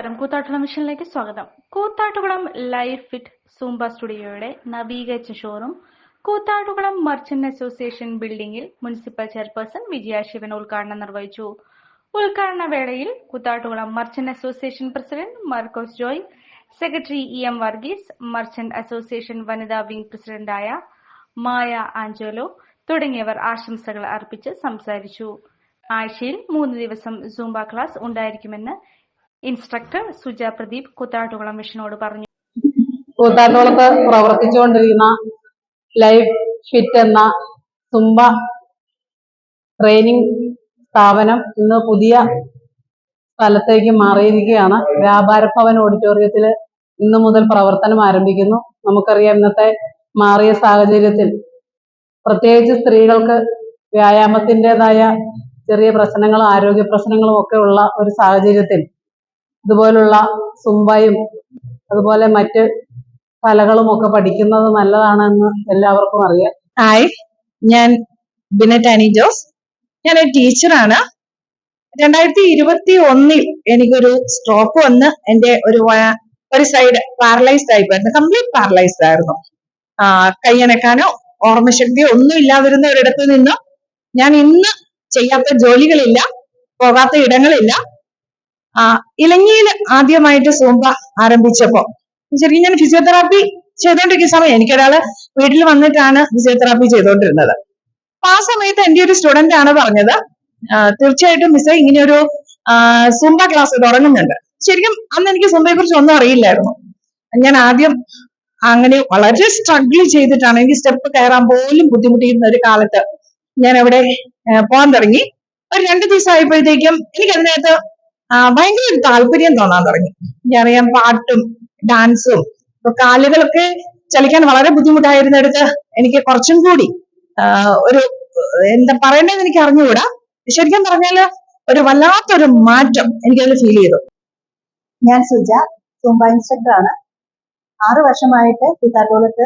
നമസ്കാരം. കൂത്താട്ടുകുളം മിഷനിലേക്ക് സ്വാഗതം. കൂത്താട്ടുകുളം ലൈഫ് ഫിറ്റ് സൂംബ സ്റ്റുഡിയോയുടെ നവീകരിച്ച ഷോറൂം കൂത്താട്ടുകുളം മർച്ചന്റ് അസോസിയേഷൻ ബിൽഡിംഗിൽ മുനിസിപ്പൽ ചെയർപേഴ്സൺ വിജയ ശിവൻ ഉദ്ഘാടനം നിർവഹിച്ചു. ഉദ്ഘാടന വേളയിൽ Koothattukulam merchant association president Markose Joy secretary E M Varghese merchant association വനിതാ വിംഗ് പ്രസിഡന്റായ മായ ആഞ്ചോലോ തുടങ്ങിയവർ ആശംസകൾ അർപ്പിച്ച് സംസാരിച്ചു. ആഴ്ചയിൽ മൂന്ന് ദിവസം സൂംബ ക്ലാസ് ഉണ്ടായിരിക്കുമെന്ന് ഇൻസ്ട്രക്ടർ സുജ പ്രദീപ് കൂത്താട്ടുകുളം മിഷനോട് പറഞ്ഞു. കൂത്താട്ടുകുളത്ത് പ്രവർത്തിച്ചുകൊണ്ടിരിക്കുന്ന ലൈഫ് ഫിറ്റ് എന്ന സുംബ ട്രെയിനിങ് സ്ഥാപനം ഇന്ന് പുതിയ സ്ഥലത്തേക്ക് മാറിയിരിക്കുകയാണ്. വ്യാപാര ഭവൻ ഓഡിറ്റോറിയത്തിൽ ഇന്ന് മുതൽ പ്രവർത്തനം ആരംഭിക്കുന്നു. നമുക്കറിയാം ഇന്നത്തെ മാറിയ സാഹചര്യത്തിൽ പ്രത്യേകിച്ച് സ്ത്രീകൾക്ക് വ്യായാമത്തിന്റെതായ ചെറിയ പ്രശ്നങ്ങളും ആരോഗ്യ പ്രശ്നങ്ങളും ഒക്കെ ഉള്ള ഒരു സാഹചര്യത്തിൽ ഇതുപോലുള്ള സുംബയും അതുപോലെ മറ്റ് കലകളും ഒക്കെ പഠിക്കുന്നത് നല്ലതാണെന്ന് എല്ലാവർക്കും അറിയാം. ഹായ് ഞാൻ ബിനറ്റ് അനി ജോസ്. ഞാൻ ഒരു ടീച്ചറാണ്. രണ്ടായിരത്തി ഇരുപത്തി ഒന്നിൽ എനിക്കൊരു സ്ട്രോക്ക് വന്ന് എന്റെ ഒരു ഒരു സൈഡ് പാരലൈസ്ഡ് ആയിപ്പോയിരുന്നു കംപ്ലീറ്റ് പാരലൈസ്ഡ് ആയിരുന്നു. കൈയനക്കാനോ ഓർമ്മശക്തിയോ ഒന്നും ഇല്ലാതിരുന്ന ഒരിടത്ത് നിന്നും ഞാൻ ഇന്ന് ചെയ്യാത്ത ജോലികളില്ല പോകാത്ത ഇടങ്ങളില്ല. ആ ഇലങ്ങിയിൽ ആദ്യമായിട്ട് സോമ്പ ആരംഭിച്ചപ്പോ. ശരിക്കും ഞാൻ ഫിസിയോതെറാപ്പി ചെയ്തോണ്ടിരിക്കുന്ന സമയം എനിക്കൊരാൾ വീട്ടിൽ വന്നിട്ടാണ് ഫിസിയോതെറാപ്പി ചെയ്തോണ്ടിരുന്നത്. അപ്പൊ ആ സമയത്ത് എന്റെ ഒരു സ്റ്റുഡന്റ് ആണ് പറഞ്ഞത് തീർച്ചയായിട്ടും മിസ് ഇങ്ങനെ ഒരു സുംബ ക്ലാസ് തുടങ്ങുന്നുണ്ട്. ശരിക്കും അന്ന് എനിക്ക് സുംബയെ കുറിച്ച് ഒന്നും അറിയില്ലായിരുന്നു. ഞാൻ ആദ്യം അങ്ങനെ വളരെ സ്ട്രഗിൾ ചെയ്തിട്ടാണ് എനിക്ക് സ്റ്റെപ്പ് കയറാൻ പോലും ബുദ്ധിമുട്ടിയിരുന്ന ഒരു കാലത്ത് ഞാൻ അവിടെ പോകാൻ തുടങ്ങി. ഒരു രണ്ട് ദിവസം ആയപ്പോഴത്തേക്കും എനിക്ക് അതിനകത്ത് ഭയങ്കര ഒരു താല്പര്യം തോന്നാൻ തുടങ്ങി. എനിക്കറിയാം പാട്ടും ഡാൻസും ഇപ്പൊ കാലുകളൊക്കെ ചലിക്കാൻ വളരെ ബുദ്ധിമുട്ടായിരുന്നിടത്ത് എനിക്ക് കുറച്ചും കൂടി ഒരു എന്താ പറയേണ്ടതെന്ന് എനിക്ക് അറിഞ്ഞുകൂടാ. ശരിക്കും പറഞ്ഞാൽ ഒരു വല്ലാത്തൊരു മാറ്റം എനിക്കതിൽ ഫീൽ ചെയ്തു. ഞാൻ സുജ സൂംബ ഇൻസ്ട്രക്ടർ ആണ്. ആറ് വർഷമായിട്ട് കൂത്താട്ടോളത്ത്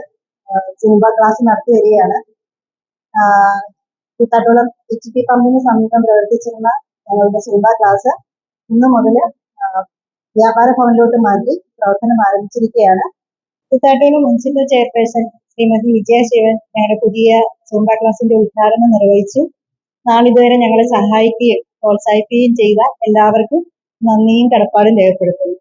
സൂംബ ക്ലാസ് നടത്തി വരികയാണ് കൂത്താട്ടോളം എച്ച് പി പമ്പിന് സമീപം പ്രവർത്തിച്ചിരുന്ന ഞങ്ങളുടെ സൂംബ ക്ലാസ് ഇന്നു മുതൽ വ്യാപാര ഭവനിലോട്ട് മാറ്റി പ്രവർത്തനം ആരംഭിച്ചിരിക്കുകയാണ്. കൂത്താട്ടോളം മുനിസിപ്പൽ ചെയർപേഴ്സൺ ശ്രീമതി വിജയ ശിവൻ ഞങ്ങളുടെ പുതിയ സൂംബ ക്ലാസിന്റെ ഉദ്ഘാടനം നിർവഹിച്ചു. നാളിതുവരെ ഞങ്ങളെ സഹായിക്കുകയും പ്രോത്സാഹിപ്പിക്കുകയും ചെയ്ത എല്ലാവർക്കും നന്ദിയും കടപ്പാടും രേഖപ്പെടുത്തുന്നു.